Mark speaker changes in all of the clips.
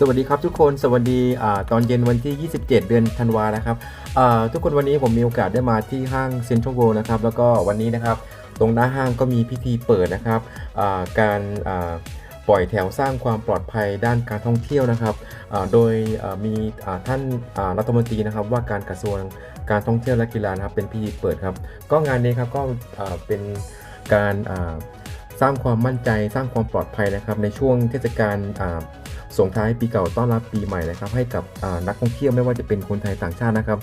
Speaker 1: สวัสดีครับทุกคนสวัสดีอตอนเย็นวันที่ 27 เดือนธันวานะครับทุกคนวันนี้ผมมีโอกาสได้มาที่ห้างเซ็นทรัลเวิลด์นะครับแล้วก็วันนี้นะครับตรงหน้าห้างก็มีพิธีเปิดนะครับการปล่อยแถวสร้างความปลอดภัยด้านการท่องเที่ยวนะครับ โดยมีท่านรัฐมนตรีนะครับว่าการกระทรวงการท่องเที่ยวและกีฬานะครับเป็นพิธีเปิดครับ ก็งานนี้ครับก็เป็นการ สร้างความมั่นใจสร้างความปลอดภัยนะครับ ในช่วงเทศกาลส่งท้ายปีเก่าต้อนรับปีใหม่นะครับ ให้กับนักท่องเที่ยวไม่ว่าจะเป็นคนไทยต่างชาตินะครับ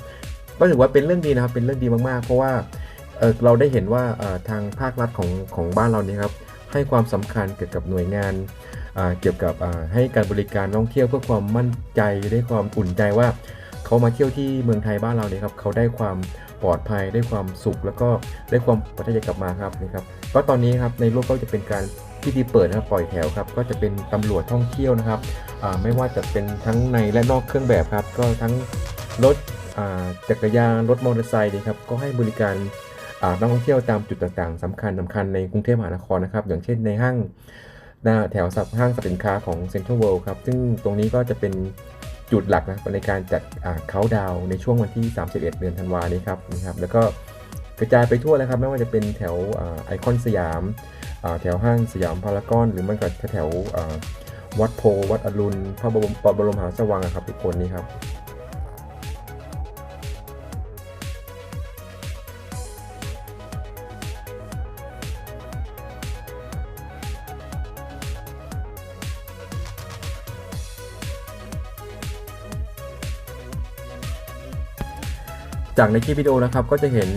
Speaker 1: ก็ถือว่าเป็นเรื่องดีนะครับเป็นเรื่องดีมากๆ เพราะว่าเเราได้เห็นว่าทางภาครัฐของของบ้านเรานี่ครับให้ความสำคัญเกี่ยวกับหน่วยงานเกี่ยวกับให้การบริการท่องเที่ยวเพื่อความมั่นใจได้ความอุ่นใจว่า เขามาเที่ยวที่เมืองไทยบ้านเราเนี่ยครับเขาได้ความปลอดภัยได้ความสุข แล้วก็ได้ความประทับใจกลับมาครับนะครับก็ตอนนี้ครับในรูปก็จะเป็นการพิธีเปิดนะครับปล่อยแถวครับก็จะเป็นตำรวจท่องเที่ยวนะครับไม่ว่าจะเป็นทั้งในและนอกเครื่องแบบครับ ก็ทั้งรถจักรยานรถมอเตอร์ไซค์นี่ครับก็ให้บริการนักท่องเที่ยวตามจุดต่างๆสำคัญสำคัญในกรุงเทพมหานครนะครับ อย่างเช่นในห้างแถวสับห้างสินค้าของเซ็นทรัลเวิลด์ครับซึ่งตรงนี้ก็จะเป็น จุดหลักนะในการจัดเขาดาวในช่วงวันที่ 31 เดือนธันวานี้ครับนะครับ แล้วก็กระจายไปทั่วแล้วครับไม่ว่าจะเป็นแถวไอคอนสยาม แถวห้างสยามพารากอน หรือมันก็แถววัดโพวัดอรุณพระบรมมหาราชวังอะครับทุกคนนี่ครับ จากในคลิปวิดีโอนะครับก็จะเห็น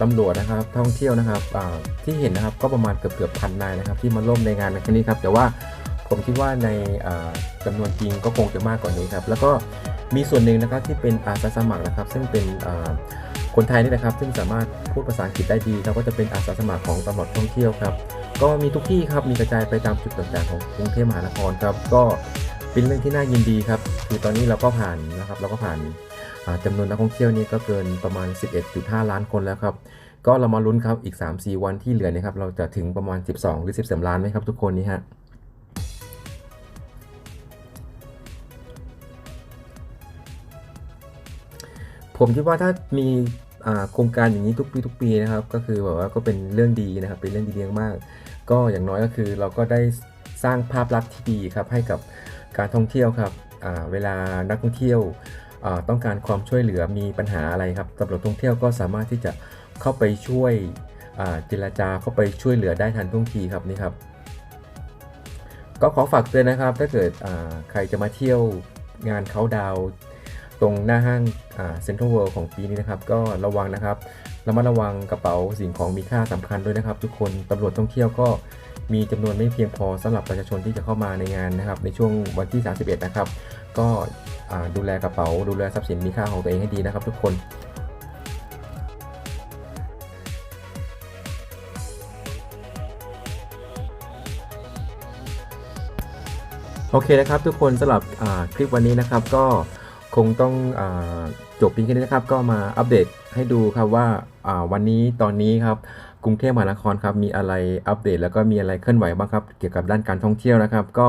Speaker 1: ตำรวจนะครับท่องเที่ยวนะครับที่เห็นนะครับก็ประมาณเกือบเกือบพันนายนะครับที่มาร่วมในงานในครั้งนี้ครับแต่ว่าผมคิดว่าในอ่าจำนวนจริงก็คงจะมากกว่านี้ครับแล้วก็มีส่วนหนึ่งนะครับที่เป็นอาสาสมัครนะครับ ซึ่งเป็นคนไทยนี่นะครับ ซึ่งสามารถพูดภาษาอังกฤษได้ดีแล้วก็จะเป็นอาสาสมัครของตำรวจท่องเที่ยวครับก็มีทุกที่ครับมีกระจายไปตามจุดต่างๆของกรุงเทพมหานครครับก็เป็นเรื่องที่น่ายินดีครับคือตอนนี้เราก็ผ่านนะครับเราก็ผ่าน จำนวนนักท่องเที่ยวนี่ก็เกินประมาณ 11.5 ล้านคนแล้วครับ ก็เรามาลุ้นครับอีก 3-4 วันที่เหลือนะครับ เราจะถึงประมาณ 12 หรือ 13 ล้านไหมครับทุกคนนี่ฮะผมคิดว่าถ้ามีโครงการอย่างนี้ทุกปีทุกปีนะครับ ก็คือแบบว่าก็เป็นเรื่องดีนะครับ เป็นเรื่องดีมากๆก็อย่างน้อยก็คือเราก็ได้สร้างภาพลักษณ์ที่ดีครับให้กับการท่องเที่ยวครับเวลานักท่องเที่ยว ต้องการความช่วยเหลือมีปัญหาอะไรครับตำรวจท่องเที่ยวก็สามารถที่จะเข้าไปช่วยเจรจาเข้าไปช่วยเหลือได้ทันท่วงทีครับนี่ครับ ก็ขอฝากเตือนนะครับ ถ้าเกิดใครจะมาเที่ยวงานเขาดาวตรงหน้าห้างเซ็นทรัลเวิลด์ของปีนี้นะครับ ก็ระวังนะครับระมัดระวังกระเป๋าสิ่งของมีค่าสำคัญด้วยนะครับ ทุกคนตำรวจท่องเที่ยวก็มีจำนวนไม่เพียงพอสำหรับประชาชนที่จะเข้ามาในงานนะครับ ในช่วงวันที่ 31 นะครับ ก็ ดูแลกระเป๋า ดูแลทรัพย์สินมีค่าของตัวเองให้ดีนะครับ ทุกคนโอเคนะครับทุกคนสำหรับคลิปวันนี้นะครับก็คงต้องอจบเพียงแค่นี้นะครับ ก็มาอัปเดตให้ดูครับว่าอ่าวันนี้ตอนนี้ครับกรุงเทพมหานครครับมีอะไรอัปเดต แล้วก็มีอะไรเคลื่อนไหวบ้างครับเกี่ยวกับด้านการท่องเที่ยวนะครับ ก็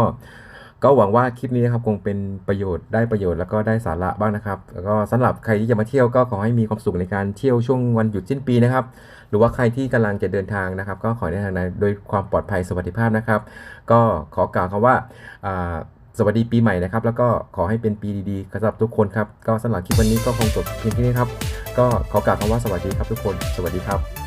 Speaker 1: ก็หวังว่าคลิปนี้นะครับคงเป็นประโยชน์ได้ประโยชน์แล้วก็ได้สาระบ้างนะครับ แล้วก็สำหรับใครที่จะมาเที่ยวก็ขอให้มีความสุขในการเที่ยวช่วงวันหยุดสิ้นปีนะครับ หรือว่าใครที่กำลังจะเดินทางนะครับ ก็ขอแนะนำนะโดยความปลอดภัยสวัสดิภาพนะครับ ก็ขอกล่าวคำว่าอ่าสวัสดีปีใหม่นะครับ แล้วก็ขอให้เป็นปีดีๆสำหรับทุกคนครับ ก็สำหรับคลิปวันนี้ก็คงจบเพียงแค่นี้ครับ ก็ขอกล่าวคำว่าสวัสดีครับทุกคน สวัสดีครับ